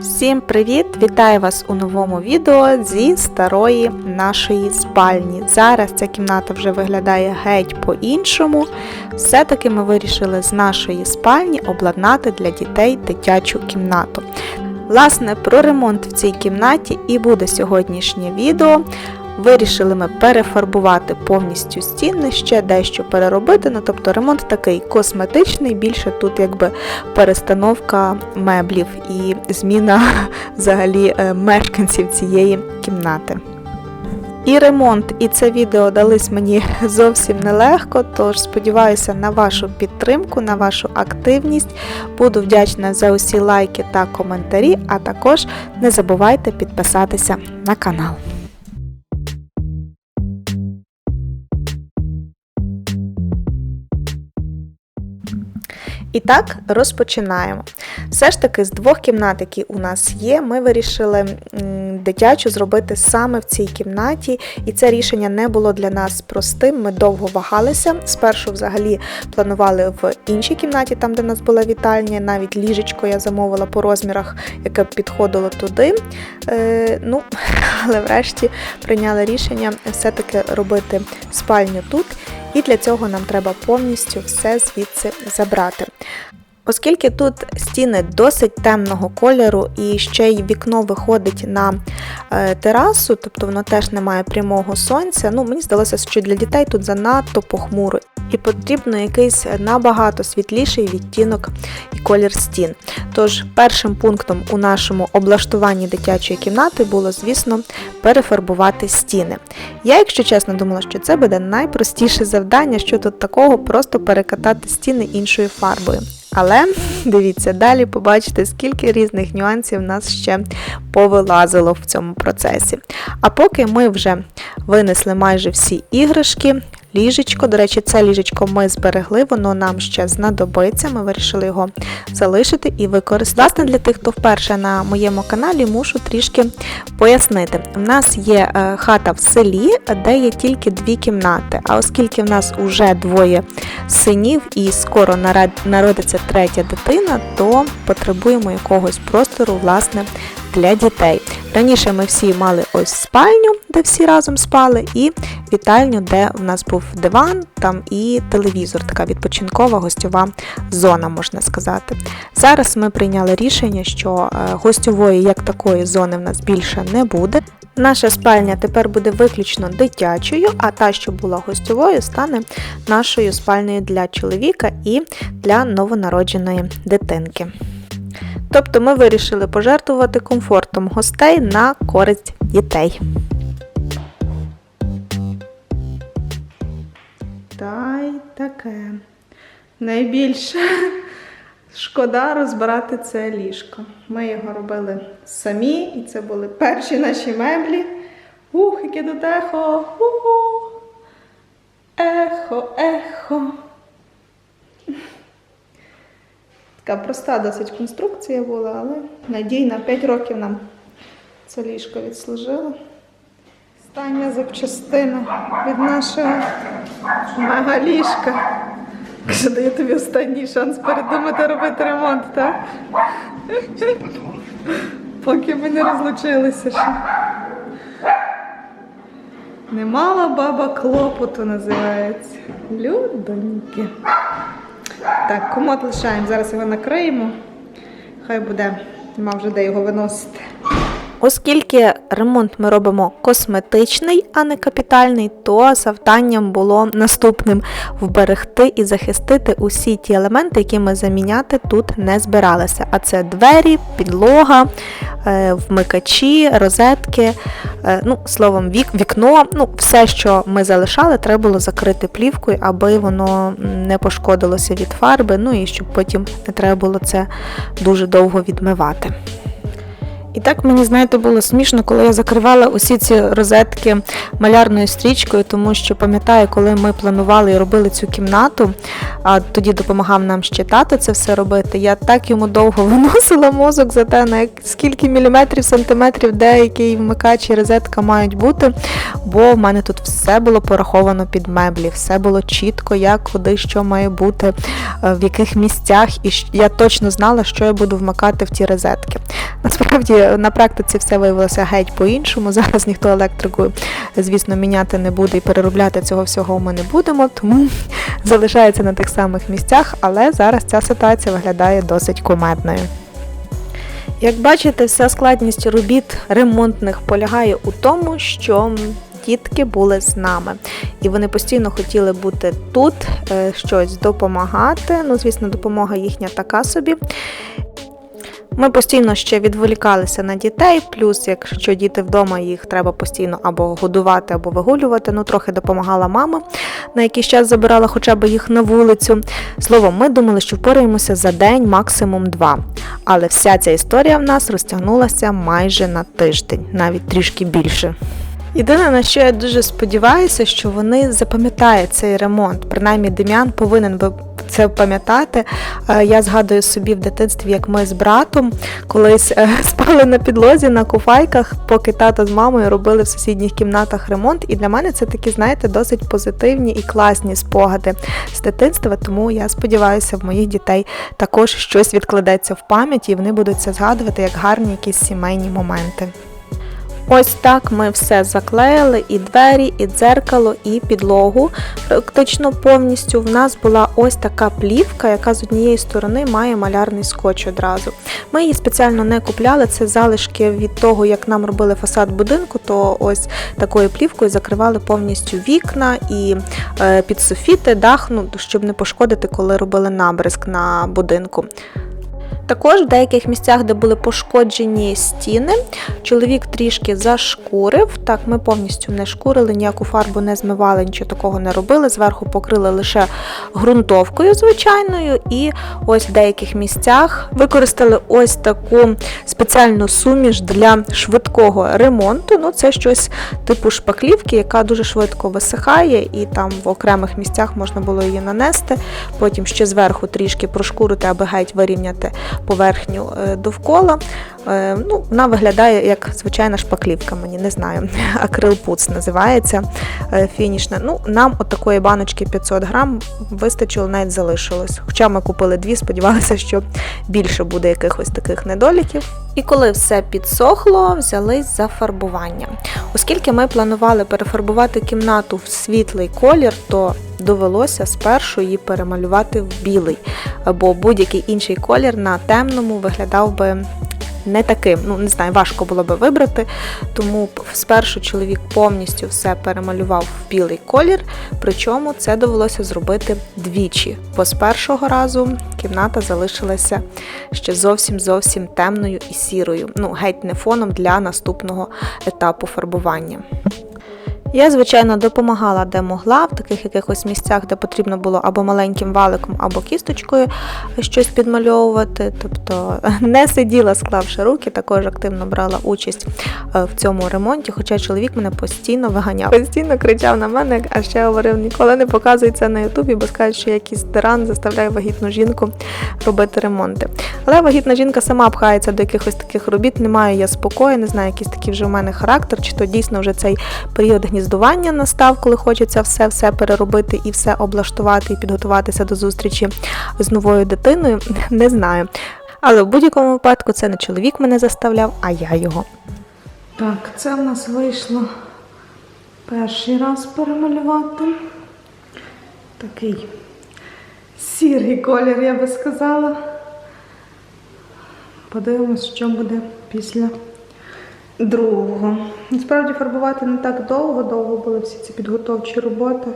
Всім привіт! Вітаю вас у новому відео зі старої нашої спальні. Зараз ця кімната вже виглядає геть по-іншому. Все-таки ми вирішили з нашої спальні обладнати для дітей дитячу кімнату. Власне, про ремонт в цій кімнаті і буде сьогоднішнє відео. Вирішили ми перефарбувати повністю стіни, ще дещо переробити. Ну, тобто ремонт такий косметичний, більше тут якби перестановка меблів і зміна взагалі е, мешканців цієї кімнати. І ремонт, і це відео дались мені зовсім нелегко, тож сподіваюся на вашу підтримку, на вашу активність. Буду вдячна за усі лайки та коментарі, а також не забувайте підписатися на канал. І так, розпочинаємо. Все ж таки, з двох кімнат, які у нас є, ми вирішили дитячу зробити саме в цій кімнаті, і це рішення не було для нас простим. Ми довго вагалися. Спершу, взагалі, планували в іншій кімнаті, там, де нас була вітальня, навіть ліжечко я замовила по розмірах, яке підходило туди. Е, ну, Але врешті прийняли рішення все-таки робити спальню тут. І для цього нам треба повністю все звідси забрати. Оскільки тут стіни досить темного кольору і ще й вікно виходить на е, терасу, тобто воно теж не має прямого сонця, ну мені здалося, що для дітей тут занадто похмуро і потрібно якийсь набагато світліший відтінок і колір стін. Тож першим пунктом у нашому облаштуванні дитячої кімнати було, звісно, перефарбувати стіни. Я, якщо чесно, думала, що це буде найпростіше завдання, що тут такого, просто перекатати стіни іншою фарбою. Але дивіться, далі побачите, скільки різних нюансів нас ще повилазило в цьому процесі. А поки ми вже винесли майже всі іграшки, ліжечко. До речі, це ліжечко ми зберегли, воно нам ще знадобиться. Ми вирішили його залишити і використати. Власне, для тих, хто вперше на моєму каналі, мушу трішки пояснити. У нас є е, хата в селі, де є тільки дві кімнати. А оскільки в нас вже двоє синів і скоро народиться третя дитина, то потребуємо якогось простору, власне, для дітей. Раніше ми всі мали ось спальню, де всі разом спали, і вітальню, де в нас був диван там і телевізор, така відпочинкова гостьова зона, можна сказати. Зараз ми прийняли рішення, що е, гостьової як такої зони в нас більше не буде. Наша спальня тепер буде виключно дитячою, а та, що була гостьовою, стане нашою спальнею для чоловіка і для новонародженої дитинки. Тобто ми вирішили пожертвувати комфортом гостей на користь дітей. Та й таке. Найбільше шкода розбирати це ліжко. Ми його робили самі, і це були перші наші меблі. Ух, яке тут ехо! Уху! Ехо, ехо. Така проста досить конструкція була, але надійна 5 років нам це ліжко відслужило. Остання запчастина від нашого мегаліжка. Що дає тобі останній шанс передумати робити ремонт, так? Поки ми не розлучилися ще. Немала баба клопоту називається. Людоньки. Так, комод лишаємо, зараз його накриємо. Хай буде, нема вже де його виносити. Оскільки ремонт ми робимо косметичний, а не капітальний, то завданням було наступним вберегти і захистити усі ті елементи, які ми заміняти тут не збиралися. А це двері, підлога, е, вмикачі, розетки, е, ну, словом, вік, вікно. ну, Все, що ми залишали, треба було закрити плівкою, аби воно не пошкодилося від фарби, ну і щоб потім не треба було це дуже довго відмивати. І так мені, знаєте, було смішно, коли я закривала усі ці розетки малярною стрічкою, тому що пам'ятаю, коли ми планували і робили цю кімнату, а тоді допомагав нам ще тато це все робити. Я так йому довго виносила мозок за те, на скільки міліметрів, сантиметрів, де який вмикач і розетка мають бути. Бо в мене тут все було пораховано під меблі, все було чітко, як, куди, що має бути, е, в яких місцях, і я точно знала, що я буду вмикати в ті розетки. Насправді на практиці все виявилося геть по-іншому. Зараз ніхто електрику, звісно, міняти не буде і переробляти цього всього ми не будемо, тому залишається на тих самих місцях, але зараз ця ситуація виглядає досить кумедною. Як бачите, вся складність робіт ремонтних полягає у тому, що дітки були з нами, і вони постійно хотіли бути тут, е, щось допомагати. Ну, звісно, допомога їхня така собі. Ми постійно ще відволікалися на дітей, плюс, якщо діти вдома, їх треба постійно або годувати, або вигулювати. Ну, трохи допомагала мама, на якийсь час забирала хоча б їх на вулицю. Словом, ми думали, що впораємося за день, максимум два. Але вся ця історія в нас розтягнулася майже на тиждень, навіть трішки більше. Єдине, на що я дуже сподіваюся, що вони запам'ятають цей ремонт. Принаймні, Дем'ян повинен би це пам'ятати. Е, Я згадую собі в дитинстві, як ми з братом колись е, спали на підлозі на куфайках, поки тато з мамою робили в сусідніх кімнатах ремонт. І для мене це такі, знаєте, досить позитивні і класні спогади з дитинства. Тому я сподіваюся, в моїх дітей також щось відкладеться в пам'яті, і вони будуть це згадувати як гарні якісь сімейні моменти. Ось так ми все заклеїли: і двері, і дзеркало, і підлогу. Практично повністю в нас була ось така плівка, яка з однієї сторони має малярний скотч одразу. Ми її спеціально не купляли, це залишки від того, як нам робили фасад будинку, то ось такою плівкою закривали повністю вікна і е, підсофіти, дах, ну, щоб не пошкодити, коли робили набризк на будинку. Також в деяких місцях, де були пошкоджені стіни, чоловік трішки зашкурив. Так, ми повністю не шкурили, ніяку фарбу не змивали, нічого такого не робили. Зверху покрили лише ґрунтовкою звичайною, і ось в деяких місцях використали ось таку спеціальну суміш для швидкого ремонту. Ну, це щось типу шпаклівки, яка дуже швидко висихає, і там в окремих місцях можна було її нанести. Потім ще зверху трішки прошкурити, аби геть вирівняти поверхню е, довкола. Е, Ну, вона виглядає як звичайна шпаклівка, мені не знаю. Акрилпуц називається е, фінішна. Ну, нам от такої баночки 500 грам вистачило, навіть залишилось. Хоча ми купили дві, сподівалися, що більше буде якихось таких недоліків. І коли все підсохло, взялись за фарбування. Оскільки ми планували перефарбувати кімнату в світлий колір, то довелося спершу її перемалювати в білий, бо будь-який інший колір на темному виглядав би не таким. Ну, не знаю, важко було би вибрати. Тому спершу чоловік повністю все перемалював в білий колір, причому це довелося зробити двічі. Бо з першого разу кімната залишилася ще зовсім зовсім темною і сірою. Ну, геть не фоном для наступного етапу фарбування. Я, звичайно, допомагала де могла, в таких якихось місцях, де потрібно було або маленьким валиком, або кісточкою щось підмальовувати. Тобто не сиділа, склавши руки, також активно брала участь е, в цьому ремонті. Хоча чоловік мене постійно виганяв. Постійно кричав на мене, а ще говорив: ніколи не показуй це на Ютубі, бо скажуть, що якийсь тиран заставляє вагітну жінку робити ремонти. Але вагітна жінка сама пхається до якихось таких робіт, немає я спокою, не знаю, якийсь такий вже в мене характер, чи то дійсно вже цей період гніздування настав, коли хочеться все-все переробити і все облаштувати і підготуватися до зустрічі з новою дитиною. Не знаю. Але в будь-якому випадку це не чоловік мене заставляв, а я його. Так, це в нас вийшло перший раз перемалювати. Такий сірий колір, я би сказала. Подивимось, що буде після другого. Насправді фарбувати не так довго, довго були всі ці підготовчі роботи.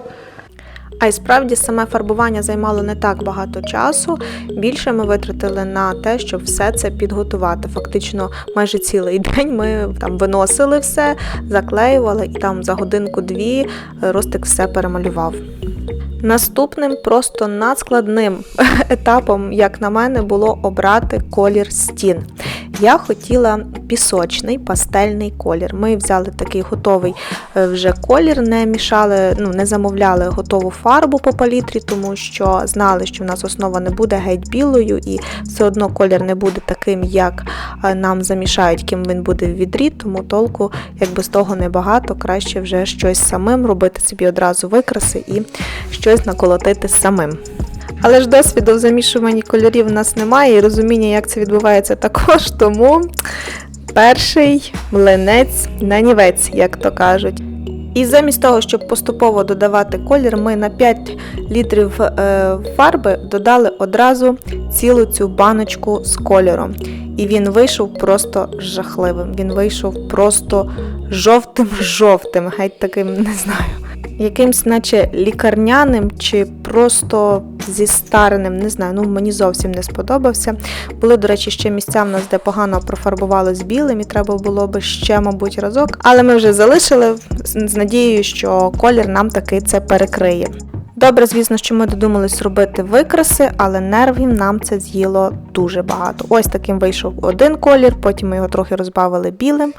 А й справді саме фарбування займало не так багато часу. Більше ми витратили на те, щоб все це підготувати. Фактично, майже цілий день ми там виносили все, заклеювали, і там за годинку-дві Ростик все перемалював. Наступним просто надскладним етапом, як на мене, було обрати колір стін. Я хотіла пісочний пастельний колір. Ми взяли такий готовий е, вже колір, не мішали, ну не замовляли готову фарбу по палітрі, тому що знали, що в нас основа не буде геть білою, і все одно колір не буде таким, як е, нам замішають, ким він буде в відрі, тому толку якби з того небагато, краще вже щось самим робити собі одразу викраси і щось наколотити самим. Але ж досвіду в замішуванні кольорів у нас немає, і розуміння, як це відбувається також, тому перший млинець на нівець, як то кажуть. І замість того, щоб поступово додавати колір, ми на 5 літрів е, фарби додали одразу цілу цю баночку з кольором. І він вийшов просто жахливим. Він вийшов просто жовтим-жовтим, геть таким, не знаю, якимсь, наче лікарняним чи просто зістареним, не знаю, ну мені зовсім не сподобався. Були, до речі, ще місця в нас, де погано профарбували з білим, і треба було би ще, мабуть, разок. Але ми вже залишили з надією, що колір нам таки це перекриє. Добре, звісно, що ми додумались робити викраси, але нервів нам це з'їло дуже багато. Ось таким вийшов один колір, потім ми його трохи розбавили білим.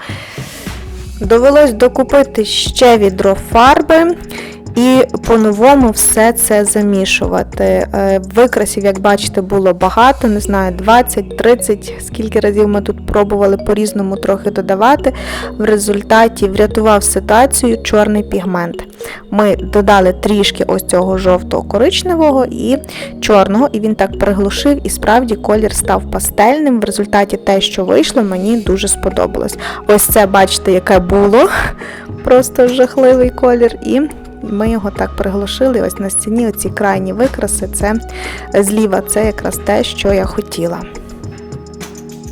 Довелось докупити ще відро фарби і по-новому все це замішувати. Е, Викрасів, як бачите, було багато, не знаю, 20-30, скільки разів ми тут пробували по-різному трохи додавати. В результаті врятував ситуацію чорний пігмент. Ми додали трішки ось цього жовто-коричневого і чорного, і він так приглушив, і справді колір став пастельним. В результаті те, що вийшло, мені дуже сподобалось. Ось це, бачите, яке було. Просто жахливий колір. І ми його так приглушили. Ось на стіні оці крайні викраси, це зліва, це якраз те, що я хотіла.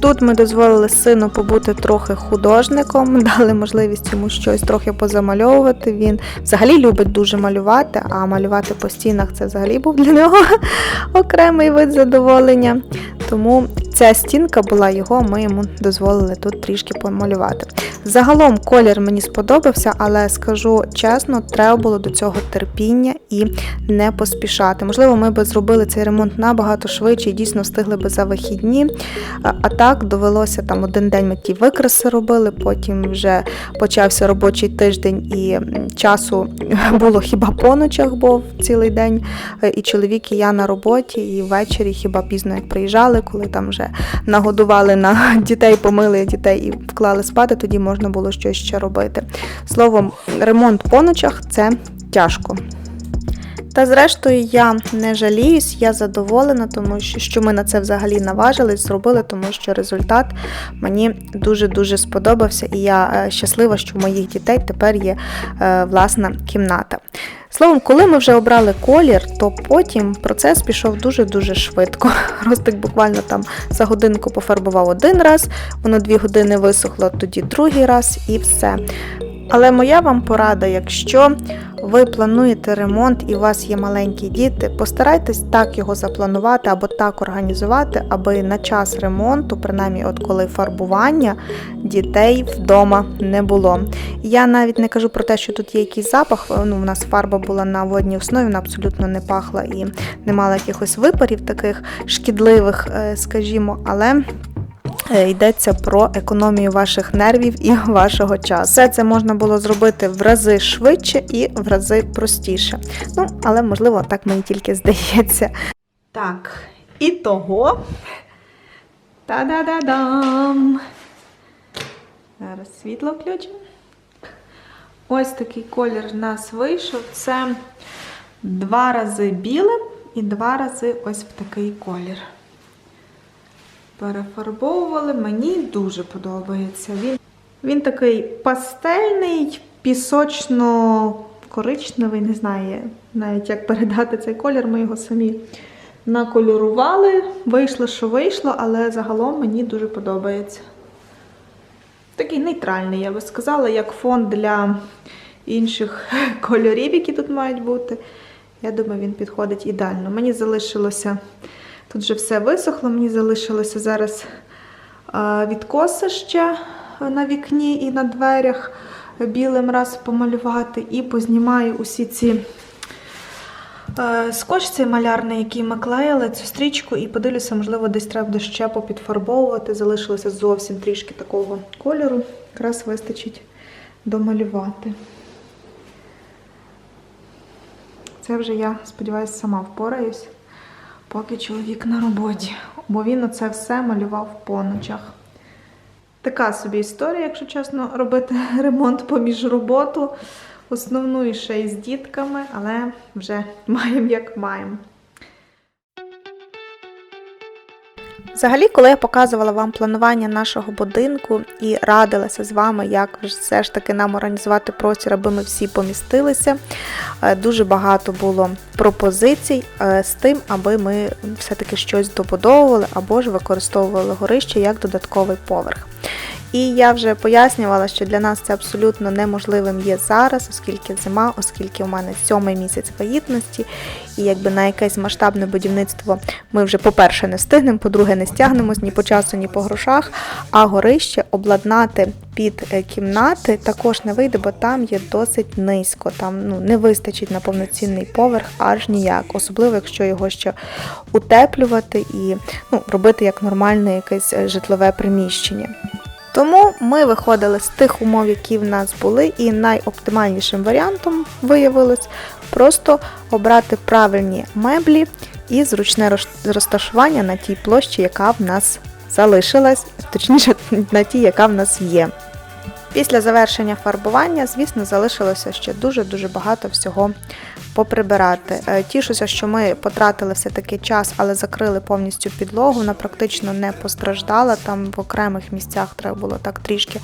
Тут ми дозволили сину побути трохи художником, дали можливість йому щось трохи позамальовувати. Він взагалі любить дуже малювати, а малювати по стінах це взагалі був для нього окремий вид задоволення. Тому ця стінка була його, ми йому дозволили тут трішки помалювати. Загалом колір мені сподобався, але скажу чесно, треба було до цього терпіння і не поспішати. Можливо, ми би зробили цей ремонт набагато швидше і дійсно встигли би за вихідні. А а так довелося там один день ми ті викраси робили, потім вже почався робочий тиждень і часу було хіба по ночах, бо цілий день. Е, І чоловік, і я на роботі, і ввечері хіба пізно як приїжджали, коли там вже нагодували на дітей, помили дітей і вклали спати, тоді можна було щось ще робити. Словом, ремонт по ночах це тяжко. Та зрештою я не жаліюсь, я задоволена, тому що, що ми на це взагалі наважились, зробили, тому що результат мені дуже-дуже сподобався, і я е, щаслива, що у моїх дітей тепер є е, власна кімната. Словом, коли ми вже обрали колір, то потім процес пішов дуже-дуже швидко. Ростик буквально там за годинку пофарбував один раз, воно дві години висохло, тоді другий раз і все. Але моя вам порада, якщо ви плануєте ремонт і у вас є маленькі діти, постарайтесь так його запланувати або так організувати, аби на час ремонту, принаймні, от коли фарбування дітей вдома не було. Я навіть не кажу про те, що тут є якийсь запах. Ну, у нас фарба була на водній основі, вона абсолютно не пахла і не мала якихось випарів таких шкідливих, е, скажімо, але. Е, Йдеться про економію ваших нервів і вашого часу. Все це можна було зробити в рази швидше і в рази простіше. Ну, але можливо, так мені тільки здається. Так, і того. Та-да-да-дам! Зараз світло включимо. Ось такий колір в нас вийшов. Це два рази білим і два рази ось в такий колір перефарбовували. Мені дуже подобається. Він, він такий пастельний, пісочно-коричневий, не знаю навіть як передати цей колір. Ми його самі накольорували. Вийшло, що вийшло, але загалом мені дуже подобається. Такий нейтральний, я би сказала, як фон для інших кольорів, які тут мають бути. Я думаю, він підходить ідеально. Мені залишилося. Тут вже все висохло, мені залишилося зараз відкоси ще на вікні і на дверях білим раз помалювати, і познімаю усі ці Скотч цей малярний, який ми клеїли, цю стрічку, і подивлюся, можливо, десь треба буде ще попідфарбовувати. Залишилося зовсім трішки такого кольору. Якраз вистачить домалювати. Це вже я, сподіваюся, сама впораюсь, поки чоловік на роботі. Бо він оце все малював по ночах. Така собі історія, якщо чесно, робити ремонт поміж роботу. Основну і ще й з дітками, але вже маємо як маємо. Взагалі, коли я показувала вам планування нашого будинку і радилася з вами, як все ж таки нам організувати простір, аби ми всі помістилися, е, дуже багато було пропозицій е, з тим, аби ми все-таки щось добудовували або ж використовували горище як додатковий поверх. І я вже пояснювала, що для нас це абсолютно неможливим є зараз, оскільки зима, оскільки у мене сьомий місяць вагітності, і якби на якесь масштабне будівництво ми вже, по-перше, не встигнемо, по-друге, не стягнемось ні по часу, ні по грошах. А горище обладнати під е, кімнати також не вийде, бо там є досить низько. Там ну не вистачить на повноцінний поверх аж ніяк, особливо якщо його ще утеплювати і ну, робити як нормальне якесь е, житлове приміщення. Тому ми виходили з тих умов, які в нас були, і найоптимальнішим варіантом виявилось просто обрати правильні меблі і зручне розташування на тій площі, яка в нас залишилась, точніше на тій, яка в нас є. Після завершення фарбування, звісно, залишилося ще дуже-дуже багато всього поприбирати. Е, Тішуся, що ми потратили все-таки час, але закрили повністю підлогу. Вона практично не постраждала. Там в окремих місцях треба було так трішки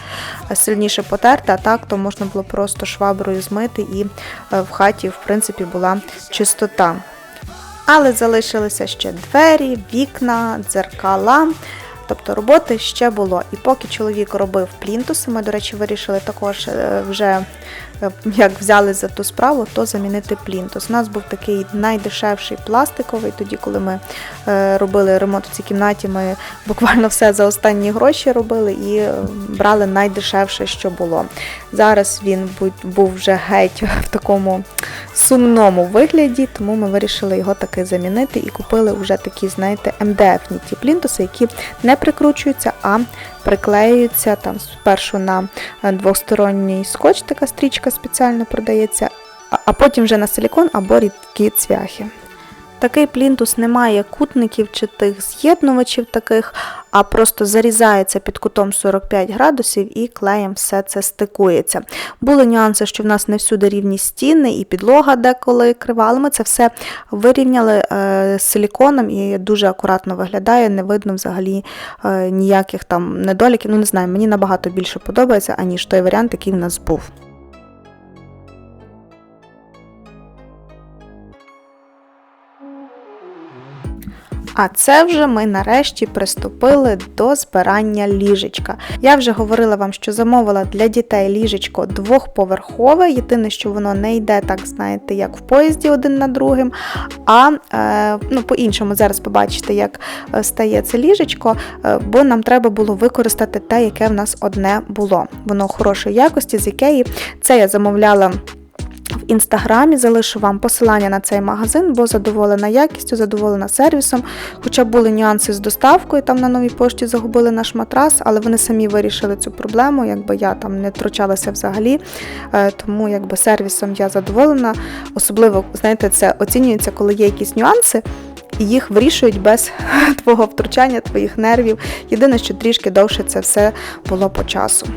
е, сильніше потерти, а так то можна було просто шваброю змити, і е, в хаті, в принципі, була чистота. Але залишилися ще двері, вікна, дзеркала. Тобто роботи ще було. І поки чоловік робив плінтуси, ми, до речі, вирішили також е, вже е, як взяли за ту справу, то замінити плінтус. У нас був такий найдешевший пластиковий. Тоді, коли ми е, робили ремонт в цій кімнаті, ми буквально все за останні гроші робили і брали найдешевше, що було. Зараз він був вже геть в такому сумному вигляді, тому ми вирішили його таки замінити і купили вже такі, знаєте, МДФні ті плінтуси, які не прикручуються, а приклеюються там спершу на е, двосторонній скотч, така стрічка спеціально продається, а потім вже на силікон або рідкі цвяхи. Такий плінтус не має кутників чи тих з'єднувачів таких, а просто зарізається під кутом 45 градусів і клеєм все це стикується. Були нюанси, що в нас не всюди рівні стіни і підлога деколи крива, але ми це все вирівняли е, силіконом і дуже акуратно виглядає, не видно взагалі е, ніяких там недоліків. Ну не знаю, мені набагато більше подобається, аніж той варіант, який в нас був. А це вже ми нарешті приступили до збирання ліжечка. Я вже говорила вам, що замовила для дітей ліжечко двохповерхове. Єдине, що воно не йде, так знаєте, як в поїзді один на другим. А е, ну, по-іншому зараз побачите, як е, стає це ліжечко, е, бо нам треба було використати те, яке в нас одне було. Воно хорошої якості, з ікеї. Це я замовляла. Інстаграмі залишу вам посилання на цей магазин, бо задоволена якістю, задоволена сервісом. Хоча були нюанси з доставкою, там на новій пошті загубили наш матрас, але вони самі вирішили цю проблему, якби я там не втручалася взагалі. Е, Тому якби сервісом я задоволена. Особливо, знаєте, це оцінюється, коли є якісь нюанси. І їх вирішують без твого втручання, твоїх нервів. Єдине, що трішки довше це все було по часу.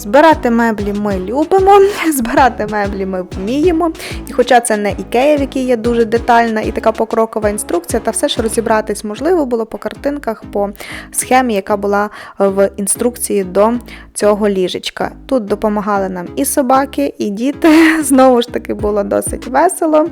Збирати меблі ми любимо, збирати меблі ми вміємо. І хоча це не ікея, в якій є дуже детальна і така покрокова інструкція, та все ж розібратись можливо було по картинках, по схемі, яка була в інструкції до цього ліжечка. Тут допомагали нам і собаки, і діти. Знову ж таки було досить весело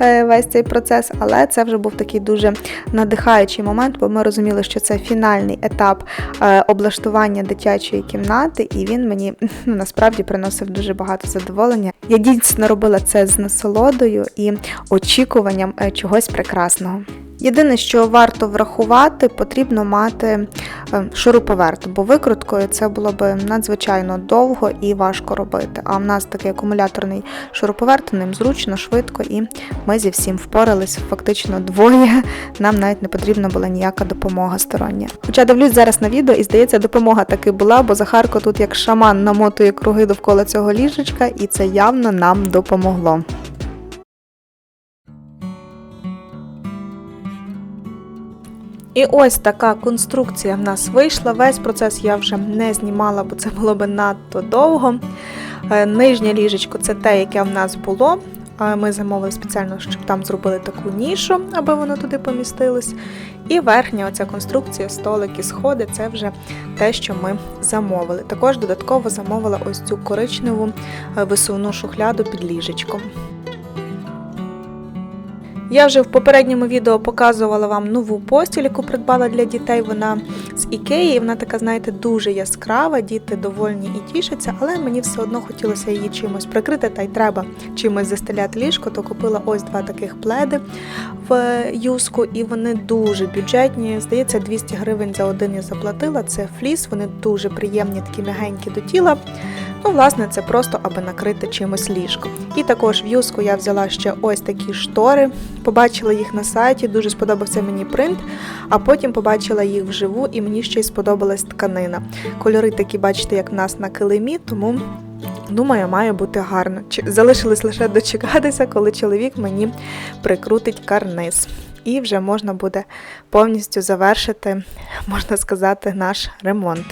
е, весь цей процес, але це вже був такий дуже надихаючий момент, бо ми розуміли, що це фінальний етап е, облаштування дитячої кімнати, і він мені ну, насправді приносив дуже багато задоволення. Я дійсно робила це з насолодою і очікуванням е, чогось прекрасного. Єдине, що варто врахувати, потрібно мати е, шуруповерт, бо викруткою це було б надзвичайно довго і важко робити. А в нас такий акумуляторний шуруповерт, ним зручно, швидко, і ми зі всім впорались фактично двоє. Нам навіть не потрібна була ніяка допомога стороння. Хоча дивлюсь зараз на відео, і здається, допомога таки була, бо Захарко тут як шаман намотує круги довкола цього ліжечка, і це явно нам допомогло. І ось така конструкція в нас вийшла. Весь процес я вже не знімала, бо це було би надто довго. Е, Нижнє ліжечко це те, яке в нас було. Е, Ми замовили спеціально, щоб там зробили таку нішу, аби воно туди помістилось. І верхня оця конструкція, столики, сходи це вже те, що ми замовили. Також додатково замовила ось цю коричневу е, висувну шухляду під ліжечком. Я вже в попередньому відео показувала вам нову постіль, яку придбала для дітей. Вона з Ікеї. Вона така, знаєте, дуже яскрава. Діти довольні і тішаться, але мені все одно хотілося її чимось прикрити, та й треба чимось застеляти ліжко. То купила ось два таких пледи в юску, і вони дуже бюджетні. Здається, 200 гривень за один я заплатила. Це фліс, вони дуже приємні, такі м'ягенькі до тіла. Ну, власне, це просто аби накрити чимось ліжко. І також в юску я взяла ще ось такі штори. Побачила їх на сайті, дуже сподобався мені принт, а потім побачила їх вживу, і мені ще й сподобалась тканина. Кольори такі, бачите, як в нас на килимі, тому. Думаю, має бути гарно. Залишилось лише дочекатися, коли чоловік мені прикрутить карниз. І вже можна буде повністю завершити, можна сказати, наш ремонт.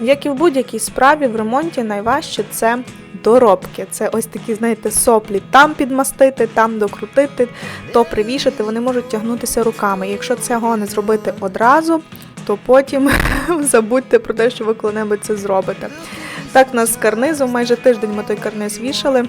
Як і в будь-якій справі, в ремонті найважче це доробки. Це ось такі, знаєте, соплі там підмастити, там докрутити, то привішати. Вони можуть тягнутися руками. Якщо цього не зробити одразу, то потім забудьте про те, що ви коли-небудь це зробите. Так, у нас з карнизом майже тиждень ми той карниз вішали.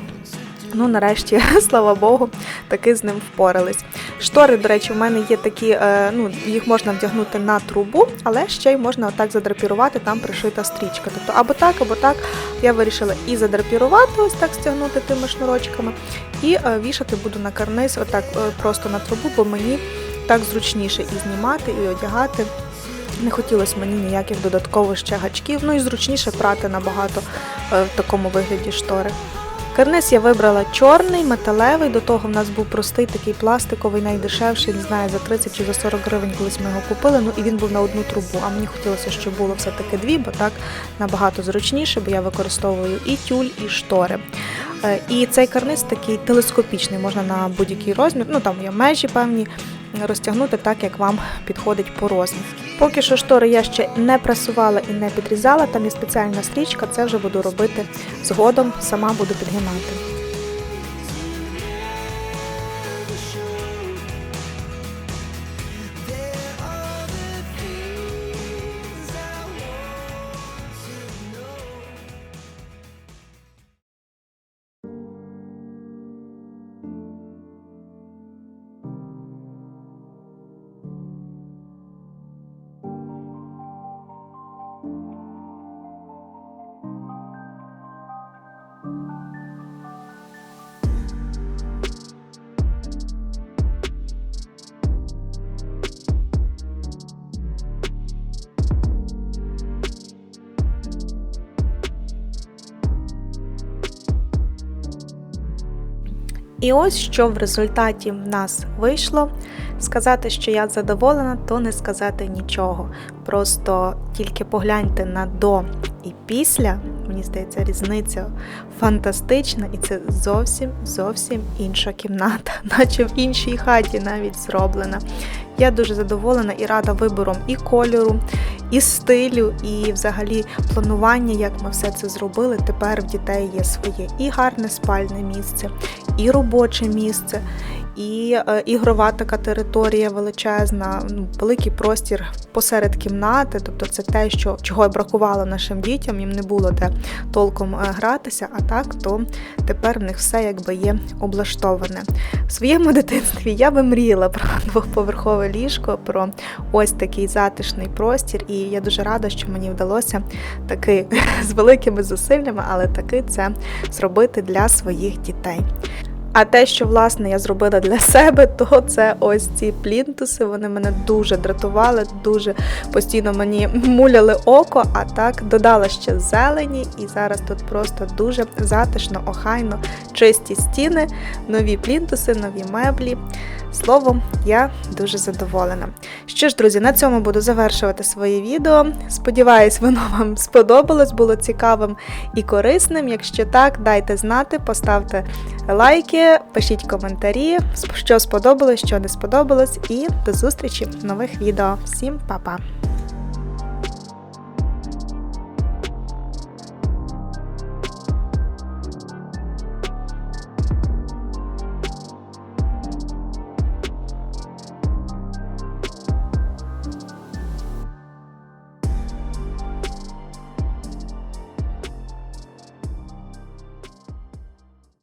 Ну, нарешті, слава Богу, таки з ним впорались. Штори, до речі, в мене є такі, е, ну, їх можна вдягнути на трубу, але ще й можна отак задрапірувати, там пришита стрічка. Тобто або так, або так. Я вирішила і задрапірувати, ось так стягнути тими шнурочками, і е, вішати буду на карниз, отак е, просто на трубу, бо мені так зручніше і знімати, і одягати. Не хотілося мені ніяких додаткових ще гачків, ну і зручніше прати набагато в такому вигляді штори. Карниз я вибрала чорний, металевий, до того в нас був простий такий пластиковий, найдешевший, не знаю, за 30 чи за 40 гривень колись ми його купили, ну і він був на одну трубу. А мені хотілося, щоб було все-таки дві, бо так набагато зручніше, бо я використовую і тюль, і штори. Е, І цей карниз такий телескопічний, можна на будь-який розмір, ну там є межі певні, розтягнути так, як вам підходить по розміру. Поки що штори я ще не прасувала і не підрізала, там є спеціальна стрічка, це вже буду робити згодом, сама буду підгинати. І ось що в результаті в нас вийшло. Сказати, що я задоволена, то не сказати нічого. Просто тільки погляньте на до і після. Мені здається, різниця фантастична, і це зовсім зовсім інша кімната, наче в іншій хаті навіть зроблена. Я дуже задоволена і рада вибором і кольору, і стилю, і взагалі планування, як ми все це зробили. Тепер в дітей є своє і гарне спальне місце, і робоче місце, і е, ігрова така територія величезна, ну, великий простір посеред кімнати. Тобто це те, що чого бракувало нашим дітям, їм не було де толком е, гратися. А так, то тепер в них все якби є облаштоване. В своєму дитинстві я би мріяла про двохповерхове ліжко, про ось такий затишний простір. І я дуже рада, що мені вдалося таки з великими зусиллями, але таки це зробити для своїх дітей. А те, що власне я зробила для себе, то це ось ці плінтуси. Вони мене дуже дратували, дуже постійно мені муляли око. А так додала ще зелені, і зараз тут просто дуже затишно, охайно, чисті стіни, нові плінтуси, нові меблі. Словом, я дуже задоволена. Що ж, друзі, на цьому буду завершувати своє відео. Сподіваюсь, воно вам сподобалось, було цікавим і корисним. Якщо так, дайте знати, поставте лайки, пишіть коментарі, що сподобалось, що не сподобалось, і до зустрічі в нових відео. Всім па-па!